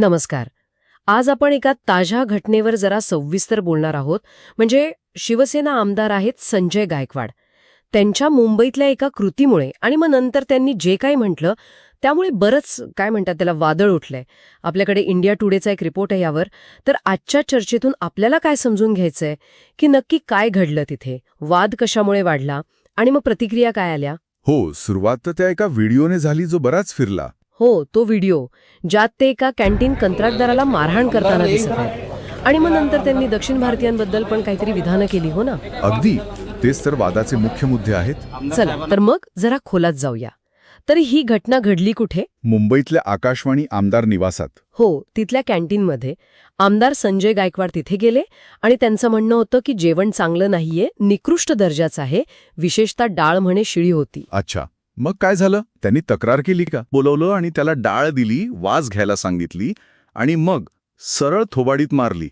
नमस्कार. आज आपण एका ताज्या घटनेवर जरा सविस्तर बोलणार आहोत. म्हणजे शिवसेना आमदार आहेत संजय गायकवाड. त्यांच्या मुंबईतल्या एका कृतीमुळे आणि मग नंतर त्यांनी जे काही म्हटलं त्यामुळे बरंच काय म्हणतात त्याला वादळ उठलंय. आपल्याकडे इंडिया टुडेचा एक रिपोर्ट आहे यावर. तर आजच्या चर्चेतून आपल्याला काय समजून घ्यायचंय? की नक्की काय घडलं तिथे? वाद कशामुळे वाढला? आणि मग प्रतिक्रिया काय आल्या? हो सुरुवात तर त्या एका व्हिडिओने झाली जो बराच फिरला. हो तो व्हिडिओ ज्यात ते एका कॅन्टीन कंत्राटदाराला मारहाण करताना दिसत आहेत. आणि मग नंतर त्यांनी दक्षिण भारतीयांबद्दल पण काहीतरी विधानं केली हो ना? अगदी. तेच तर वादाचे मुख्य मुद्दे आहेत. चला तर मग जरा खोलात जाऊया. तर ही घटना घडली कुठे? मुंबईतल्या आकाशवाणी आमदार निवासात. हो तिथल्या कॅन्टीनमध्ये. आमदार संजय गायकवाड तिथे गेले आणि त्यांचं म्हणणं होतं की जेवण चांगलं नाहीये निकृष्ट दर्जाचं आहे विशेषतः डाळ म्हणे शिळी होती. अच्छा. मग काय झालं? त्यांनी तक्रार केली का? बोलवलं आणि त्याला डाळ दिली वाज घ्यायला सांगितली आणि मग सरळ थोबाडीत मारली.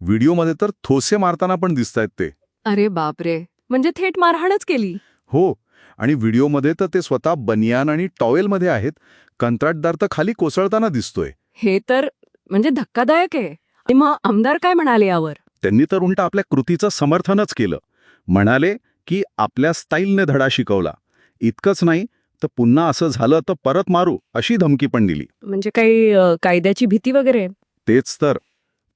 व्हिडिओमध्ये तर थोसे मारताना पण दिसतायत ते. अरे बापरे! म्हणजे थेट मारहाणच केली. हो आणि व्हिडिओमध्ये तर ते स्वतः बनियान आणि टॉवेलमध्ये आहेत. कंत्राटदार तर खाली कोसळताना दिसतोय. हे तर म्हणजे धक्कादायक आहे. आणि मग आमदार काय म्हणाले यावर? त्यांनी तर उलट आपल्या कृतीचं समर्थनच केलं. म्हणाले की आपल्या स्टाईलने धडा शिकवला. इतकंच नाही तर पुन्हा असं झालं तर परत मारू अशी धमकी पण दिली. म्हणजे काही कायद्याची भीती वगैरे? तेच तर.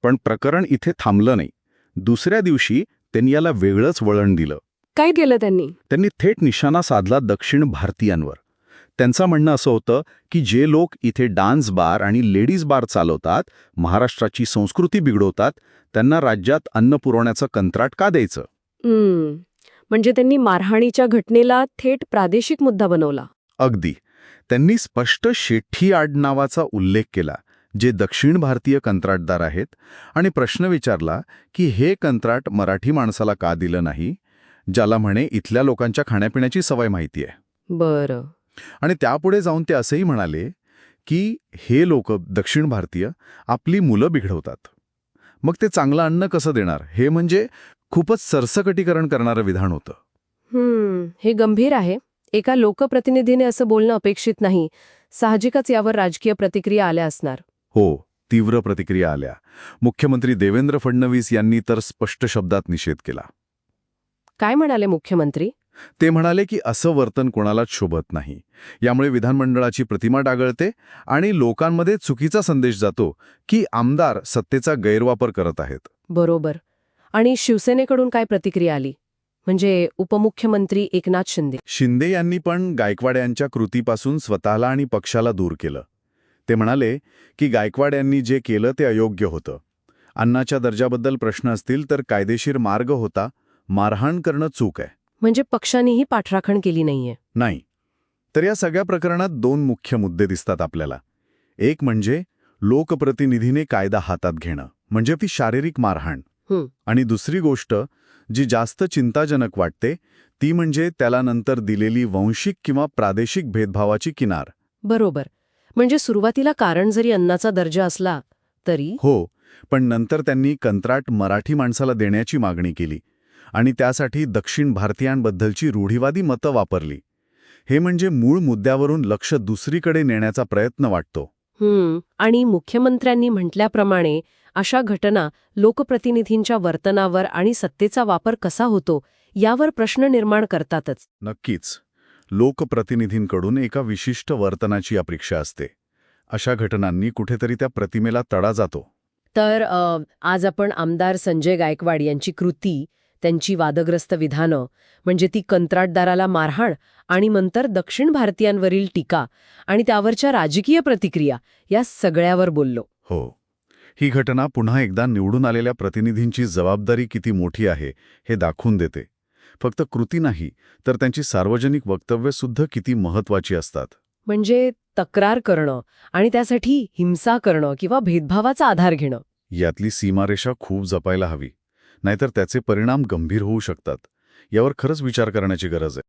पण प्रकरण इथे थांबलं नाही. दुसऱ्या दिवशी त्यांनी याला वेगळंच वळण दिलं. काय केलं त्यांनी? त्यांनी थेट निशाणा साधला दक्षिण भारतीयांवर. त्यांचं म्हणणं असं होतं की जे लोक इथे डान्स बार आणि लेडीज बार चालवतात महाराष्ट्राची संस्कृती बिघडवतात त्यांना राज्यात अन्न पुरवण्याचं कंत्राट का द्यायचं? म्हणजे त्यांनी मारहाणीच्या घटनेला थेट प्रादेशिक मुद्दा बनवला. अगदी. त्यांनी स्पष्ट शेट्टी आडनावाचा उल्लेख केला जे दक्षिण भारतीय कंत्राटदार आहेत आणि प्रश्न विचारला की हे कंत्राट मराठी माणसाला का दिलं नाही? ज्याला म्हणे इथल्या लोकांच्या खाण्यापिण्याची सवय माहिती आहे. बरं. आणि त्यापुढे जाऊन ते असंही म्हणाले की हे लोक दक्षिण भारतीय आपली मुलं बिघडवतात. मग ते चांगलं अन्न कसं देणार? हे म्हणजे खूपच सरसकटीकरण करणारं विधान होतं. हे गंभीर आहे. एका लोकप्रतिनिधीने असं बोलणं अपेक्षित नाही. साहजिकच यावर राजकीय प्रतिक्रिया आल्या असणार. हो तीव्र प्रतिक्रिया आल्या. मुख्यमंत्री देवेंद्र फडणवीस यांनी तर स्पष्ट शब्दात निषेध केला. काय म्हणाले मुख्यमंत्री? ते म्हणाले की असं वर्तन कोणालाच शोभत नाही. यामुळे विधानमंडळाची प्रतिमा डागळते आणि लोकांमध्ये चुकीचा संदेश जातो की आमदार सत्तेचा गैरवापर करत आहेत. बरोबर. आणि शिवसेनेकडून काय प्रतिक्रिया आली? म्हणजे उपमुख्यमंत्री एकनाथ शिंदे. शिंदे यांनी पण गायकवाड यांच्या कृतीपासून स्वतःला आणि पक्षाला दूर केलं. ते म्हणाले की गायकवाड यांनी जे केलं ते अयोग्य होतं. अन्नाच्या दर्जाबद्दल प्रश्न असतील तर कायदेशीर मार्ग होता. मारहाण करणं चूक आहे. म्हणजे पक्षानेही पाठराखण केली नाहीये. नाही. तर या सगळ्या प्रकरणात दोन मुख्य मुद्दे दिसतात आपल्याला. एक म्हणजे लोकप्रतिनिधीने कायदा हातात घेणं. म्हणजे ती शारीरिक मारहाण. आणि दुसरी गोष्ट जी जास्त चिंताजनक वाटते ती म्हणजे त्याला नंतर दिलेली वंशिक किंवा प्रादेशिक भेदभावाची किनार. बरोबर. म्हणजे सुरुवातीला कारण जरी अन्नाचा दर्जा असला तरी? हो पण नंतर त्यांनी कंत्राट मराठी माणसाला देण्याची मागणी केली आणि त्यासाठी दक्षिण भारतीयांबद्दलची रूढीवादी मतं वापरली. हे म्हणजे मूळ मुद्द्यावरून लक्ष दुसरीकडे नेण्याचा प्रयत्न वाटतो. आणि मुख्यमंत्र्यांनी म्हटल्याप्रमाणे अशा घटना लोकप्रतिनिधींच्या वर्तनावर आणि सत्तेचा वापर कसा होतो यावर प्रश्न निर्माण करतातच. नक्कीच. लोकप्रतिनिधींकडून एका विशिष्ट वर्तनाची अपेक्षा असते. अशा घटनांनी कुठेतरी त्या प्रतिमेला तडा जातो. तर आज आपण आमदार संजय गायकवाड यांची कृती त्यांची वादग्रस्त विधानं म्हणजे ती कंत्राटदाराला मारहाण आणि नंतर दक्षिण भारतीयांवरील टीका आणि त्यावरच्या राजकीय प्रतिक्रिया या सगळ्यावर बोललो. हो. ही घटना पुन्हा एकदा निवडून आलेल्या प्रतिनिधींची जबाबदारी किती मोठी आहे हे दाखवून देते. फक्त कृती नाही तर त्यांची सार्वजनिक वक्तव्यसुद्धा किती महत्वाची असतात. म्हणजे तक्रार करणं आणि त्यासाठी हिंसा करणं किंवा भेदभावाचा आधार घेणं. यातली सीमारेषा खूप जपायला हवी नाहीतर त्याचे परिणाम गंभीर होऊ शकतात. यावर खरंच विचार करण्याची गरज आहे.